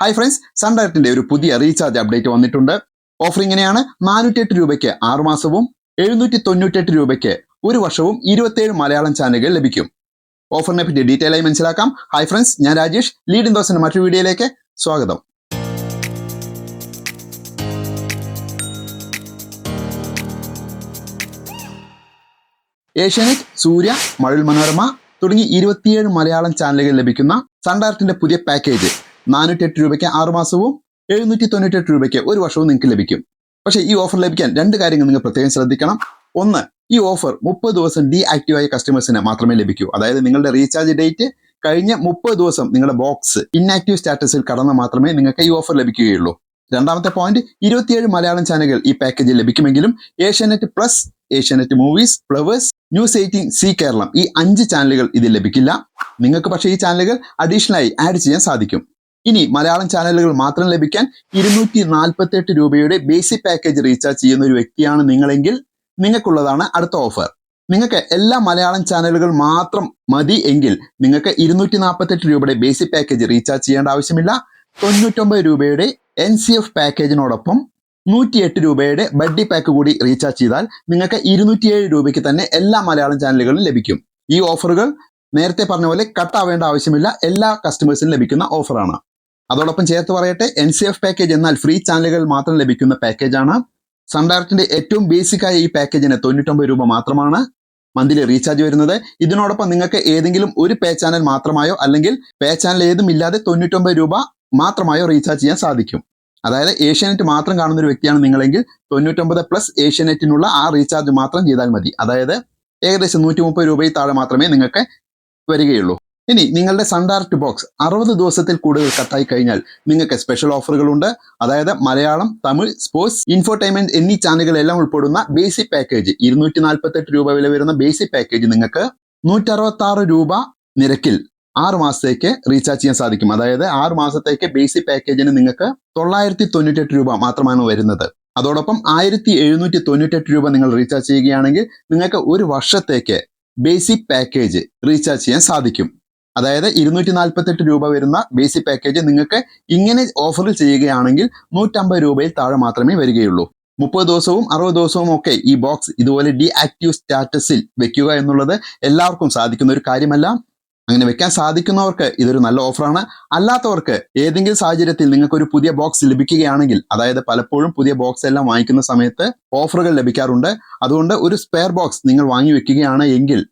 Hi friends sun ഡയറക്റ്റിന്റെ ഒരു പുതിയ recharge update വന്നിട്ടുണ്ട്. ഓഫർ ഇങ്ങനെയാണ്. നാനൂറ്റെട്ട് രൂപയ്ക്ക് ആറുമാസവും എഴുന്നൂറ്റി തൊണ്ണൂറ്റെട്ട് രൂപയ്ക്ക് ഒരു വർഷവും ഇരുപത്തിയേഴ് മലയാളം ചാനലുകൾ ലഭിക്കും. ഓഫറിനെ പറ്റി ഡീറ്റെയിൽ ആയി മനസ്സിലാക്കാം. ഹായ് ഫ്രണ്ട്സ് ഞാൻ രാജേഷ്. ലീഡ് ഇൻ ദോസിന്റെ മറ്റൊരു വീഡിയോയിലേക്ക് സ്വാഗതം. ഏഷ്യാനെറ്റ് സൂര്യ മഴൽ മനോരമ തുടങ്ങി ഇരുപത്തിയേഴ് മലയാളം ചാനലുകൾ ലഭിക്കുന്ന സൺ ഡയറക്റ്റിന്റെ പുതിയ പാക്കേജ് നാനൂറ്റെട്ട് രൂപയ്ക്ക് ആറുമാസവും എഴുന്നൂറ്റി തൊണ്ണൂറ്റെട്ട് രൂപയ്ക്ക് ഒരു വർഷവും നിങ്ങൾക്ക് ലഭിക്കും. പക്ഷേ ഈ ഓഫർ ലഭിക്കാൻ രണ്ട് കാര്യങ്ങൾ നിങ്ങൾ പ്രത്യേകം ശ്രദ്ധിക്കണം. ഒന്ന് ഈ ഓഫർ മുപ്പത് ദിവസം ഡീ ആക്റ്റീവ് ആയ കസ്റ്റമേഴ്സിന് മാത്രമേ ലഭിക്കൂ. അതായത് നിങ്ങളുടെ റീചാർജ് ഡേറ്റ് കഴിഞ്ഞ മുപ്പത് ദിവസം നിങ്ങളുടെ ബോക്സ് ഇൻആക്റ്റീവ് സ്റ്റാറ്റസിൽ കടന്ന മാത്രമേ നിങ്ങൾക്ക് ഈ ഓഫർ ലഭിക്കുകയുള്ളൂ. രണ്ടാമത്തെ പോയിന്റ് ഇരുപത്തിയേഴ് മലയാളം ചാനലുകൾ ഈ പാക്കേജിൽ ലഭിക്കുമെങ്കിലും Asianet plus Asianet movies Flowers news eighteen Zee Keralam ഈ അഞ്ച് ചാനലുകൾ ഇതിൽ ലഭിക്കില്ല. നിങ്ങൾക്ക് പക്ഷേ ഈ ചാനലുകൾ അഡീഷണലായി ആഡ് ചെയ്യാൻ സാധിക്കും. ഇനി മലയാളം ചാനലുകൾ മാത്രം ലഭിക്കാൻ ഇരുന്നൂറ്റി നാൽപ്പത്തെട്ട് രൂപയുടെ ബേസിക് പാക്കേജ് റീചാർജ് ചെയ്യുന്ന ഒരു വ്യക്തിയാണ് നിങ്ങളെങ്കിൽ നിങ്ങൾക്കുള്ളതാണ് അടുത്ത ഓഫർ നിങ്ങൾക്ക് എല്ലാ മലയാളം ചാനലുകൾ മാത്രം മതി എങ്കിൽ നിങ്ങൾക്ക് ഇരുന്നൂറ്റി നാൽപ്പത്തെട്ട് രൂപയുടെ ബേസിക് പാക്കേജ് റീചാർജ് ചെയ്യേണ്ട ആവശ്യമില്ല. തൊണ്ണൂറ്റൊമ്പത് രൂപയുടെ എൻ സി എഫ് പാക്കേജിനോടൊപ്പം നൂറ്റിയെട്ട് രൂപയുടെ ബഡ്ഡി പാക്ക് കൂടി റീചാർജ് ചെയ്താൽ നിങ്ങൾക്ക് ഇരുന്നൂറ്റിയേഴ് രൂപയ്ക്ക് തന്നെ എല്ലാ മലയാളം ചാനലുകളും ലഭിക്കും. ഈ ഓഫറുകൾ നേരത്തെ പറഞ്ഞ പോലെ കട്ടാവേണ്ട ആവശ്യമില്ല. എല്ലാ കസ്റ്റമേഴ്സിനും ലഭിക്കുന്ന ഓഫറാണ് അതോടൊപ്പം ചേർത്ത് പറയട്ടെ എൻ സി എഫ് പാക്കേജ് എന്നാൽ ഫ്രീ ചാനലുകൾ മാത്രം ലഭിക്കുന്ന പാക്കേജാണ് സൺ ഡയറക്റ്റിന്റെ ഏറ്റവും ബേസിക് ആയ ഈ പാക്കേജിന് തൊണ്ണൂറ്റൊമ്പത് രൂപ മാത്രമാണ് മന്ത്ലി റീചാർജ് വരുന്നത്. ഇതിനോടൊപ്പം നിങ്ങൾക്ക് ഏതെങ്കിലും ഒരു പേ ചാനൽ മാത്രമായോ അല്ലെങ്കിൽ പേ ചാനൽ ഏതും ഇല്ലാതെ തൊണ്ണൂറ്റൊമ്പത് രൂപ മാത്രമായോ റീചാർജ് ചെയ്യാൻ സാധിക്കും. അതായത് ഏഷ്യാനെറ്റ് മാത്രം കാണുന്ന ഒരു വ്യക്തിയാണ് നിങ്ങളെങ്കിൽ തൊണ്ണൂറ്റൊമ്പത് പ്ലസ് ഏഷ്യാനെറ്റിനുള്ള ആ റീചാർജ് മാത്രം ചെയ്താൽ മതി. അതായത് ഏകദേശം നൂറ്റി മുപ്പത് രൂപയിൽ താഴെ മാത്രമേ നിങ്ങൾക്ക് വരികയുള്ളൂ. ഇനി നിങ്ങളുടെ സൺ ഡയറക്റ്റ് ബോക്സ് അറുപത് ദിവസത്തിൽ കൂടുതൽ കട്ടായി കഴിഞ്ഞാൽ നിങ്ങൾക്ക് സ്പെഷ്യൽ ഓഫറുകളുണ്ട് അതായത് മലയാളം തമിഴ് സ്പോർട്സ് ഇൻഫോർടൈൻമെന്റ് എന്നീ ചാനലുകളെല്ലാം ഉൾപ്പെടുന്ന ബേസിക് പാക്കേജ് ഇരുന്നൂറ്റി നാൽപ്പത്തെട്ട് രൂപ വില വരുന്ന ബേസിക് പാക്കേജ് നിങ്ങൾക്ക് നൂറ്ററുപത്തി ആറ് രൂപ നിരക്കിൽ ആറ് മാസത്തേക്ക് റീചാർജ് ചെയ്യാൻ സാധിക്കും. അതായത് ആറ് മാസത്തേക്ക് ബേസിക് പാക്കേജിന് നിങ്ങൾക്ക് തൊള്ളായിരത്തി തൊണ്ണൂറ്റെട്ട് രൂപ മാത്രമാണ് വരുന്നത്. അതോടൊപ്പം ആയിരത്തി എഴുന്നൂറ്റി തൊണ്ണൂറ്റെട്ട് രൂപ നിങ്ങൾ റീചാർജ് ചെയ്യുകയാണെങ്കിൽ നിങ്ങൾക്ക് ഒരു വർഷത്തേക്ക് ബേസിക് പാക്കേജ് റീചാർജ് ചെയ്യാൻ സാധിക്കും. അതായത് ഇരുന്നൂറ്റി നാൽപ്പത്തെട്ട് രൂപ വരുന്ന ബേസിക് പാക്കേജ് നിങ്ങൾക്ക് ഇങ്ങനെ ഓഫറിൽ ചെയ്യുകയാണെങ്കിൽ നൂറ്റമ്പത് രൂപയിൽ താഴെ മാത്രമേ വരികയുള്ളൂ. മുപ്പത് ദിവസവും അറുപത് ദിവസവും ഒക്കെ ഈ ബോക്സ് ഇതുപോലെ ഡി ആക്റ്റീവ് സ്റ്റാറ്റസിൽ വെക്കുക എന്നുള്ളത് എല്ലാവർക്കും സാധിക്കുന്ന ഒരു കാര്യമല്ല. അങ്ങനെ വെക്കാൻ സാധിക്കുന്നവർക്ക് ഇതൊരു നല്ല ഓഫറാണ് അല്ലാത്തവർക്ക് ഏതെങ്കിലും സാഹചര്യത്തിൽ നിങ്ങൾക്ക് ഒരു പുതിയ ബോക്സ് ലഭിക്കുകയാണെങ്കിൽ അതായത് പലപ്പോഴും പുതിയ ബോക്സ് എല്ലാം വാങ്ങിക്കുന്ന സമയത്ത് ഓഫറുകൾ ലഭിക്കാറുണ്ട്. അതുകൊണ്ട് ഒരു സ്പെയർ ബോക്സ് നിങ്ങൾ വാങ്ങി വെക്കുകയാണ് എങ്കിൽ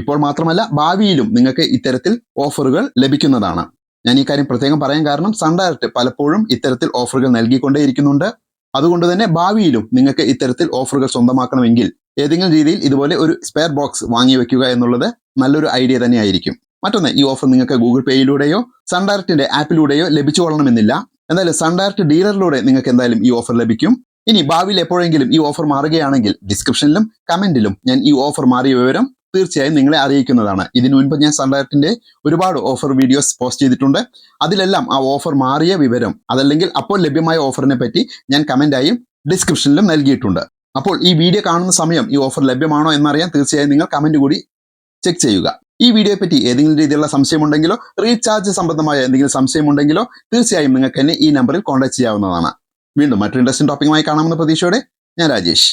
ഇപ്പോൾ മാത്രമല്ല ഭാവിയിലും നിങ്ങൾക്ക് ഇത്തരത്തിൽ ഓഫറുകൾ ലഭിക്കുന്നതാണ്. ഞാൻ ഈ കാര്യം പ്രത്യേകം പറയാൻ കാരണം സൺ ഡയറക്റ്റ് പലപ്പോഴും ഇത്തരത്തിൽ ഓഫറുകൾ നൽകിക്കൊണ്ടേയിരിക്കുന്നുണ്ട്. അതുകൊണ്ട് തന്നെ ഭാവിയിലും നിങ്ങൾക്ക് ഇത്തരത്തിൽ ഓഫറുകൾ സ്വന്തമാക്കണമെങ്കിൽ ഏതെങ്കിലും രീതിയിൽ ഇതുപോലെ ഒരു സ്പെയർ ബോക്സ് വാങ്ങി വെക്കുക എന്നുള്ളത് നല്ലൊരു ഐഡിയ തന്നെയായിരിക്കും. മറ്റൊന്ന് ഈ ഓഫർ നിങ്ങൾക്ക് ഗൂഗിൾ പേയിലൂടെയോ സൺ ഡയറക്റ്റിന്റെ ആപ്പിലൂടെയോ ലഭിച്ചു കൊള്ളണമെന്നില്ല എന്തായാലും സൺ ഡയറക്റ്റ് ഡീലറിലൂടെ നിങ്ങൾക്ക് എന്തായാലും ഈ ഓഫർ ലഭിക്കും. ഇനി ഭാവിയിൽ എപ്പോഴെങ്കിലും ഈ ഓഫർ മാറുകയാണെങ്കിൽ ഡിസ്ക്രിപ്ഷനിലും കമന്റിലും ഞാൻ ഈ ഓഫർ മാറിയ വിവരം തീർച്ചയായും നിങ്ങളെ അറിയിക്കുന്നതാണ്. ഇതിനു മുൻപ് ഞാൻ സൺലൈറ്റിന്റെ ഒരുപാട് ഓഫർ വീഡിയോസ് പോസ്റ്റ് ചെയ്തിട്ടുണ്ട്. അതിലെല്ലാം ആ ഓഫർ മാറിയ വിവരം അതല്ലെങ്കിൽ അപ്പോൾ ലഭ്യമായ ഓഫറിനെ പറ്റി ഞാൻ കമന്റായും ഡിസ്ക്രിപ്ഷനിലും നൽകിയിട്ടുണ്ട്. അപ്പോൾ ഈ വീഡിയോ കാണുന്ന സമയം ഈ ഓഫർ ലഭ്യമാണോ എന്നറിയാൻ തീർച്ചയായും നിങ്ങൾ കമന്റ് കൂടി ചെക്ക് ചെയ്യുക. ഈ വീഡിയോയെ പറ്റി ഏതെങ്കിലും രീതിയിലുള്ള സംശയമുണ്ടെങ്കിലോ റീചാർജ് സംബന്ധമായ എന്തെങ്കിലും സംശയമുണ്ടെങ്കിലോ തീർച്ചയായും നിങ്ങൾക്ക് എന്നെ ഈ നമ്പറിൽ കോൺടാക്ട് ചെയ്യാവുന്നതാണ്. വീണ്ടും മറ്റൊരു ഇൻട്രസ്റ്റിംഗ് ടോപ്പിക്കുമായി കാണാമെന്ന പ്രതീക്ഷയോടെ ഞാൻ രാജേഷ്.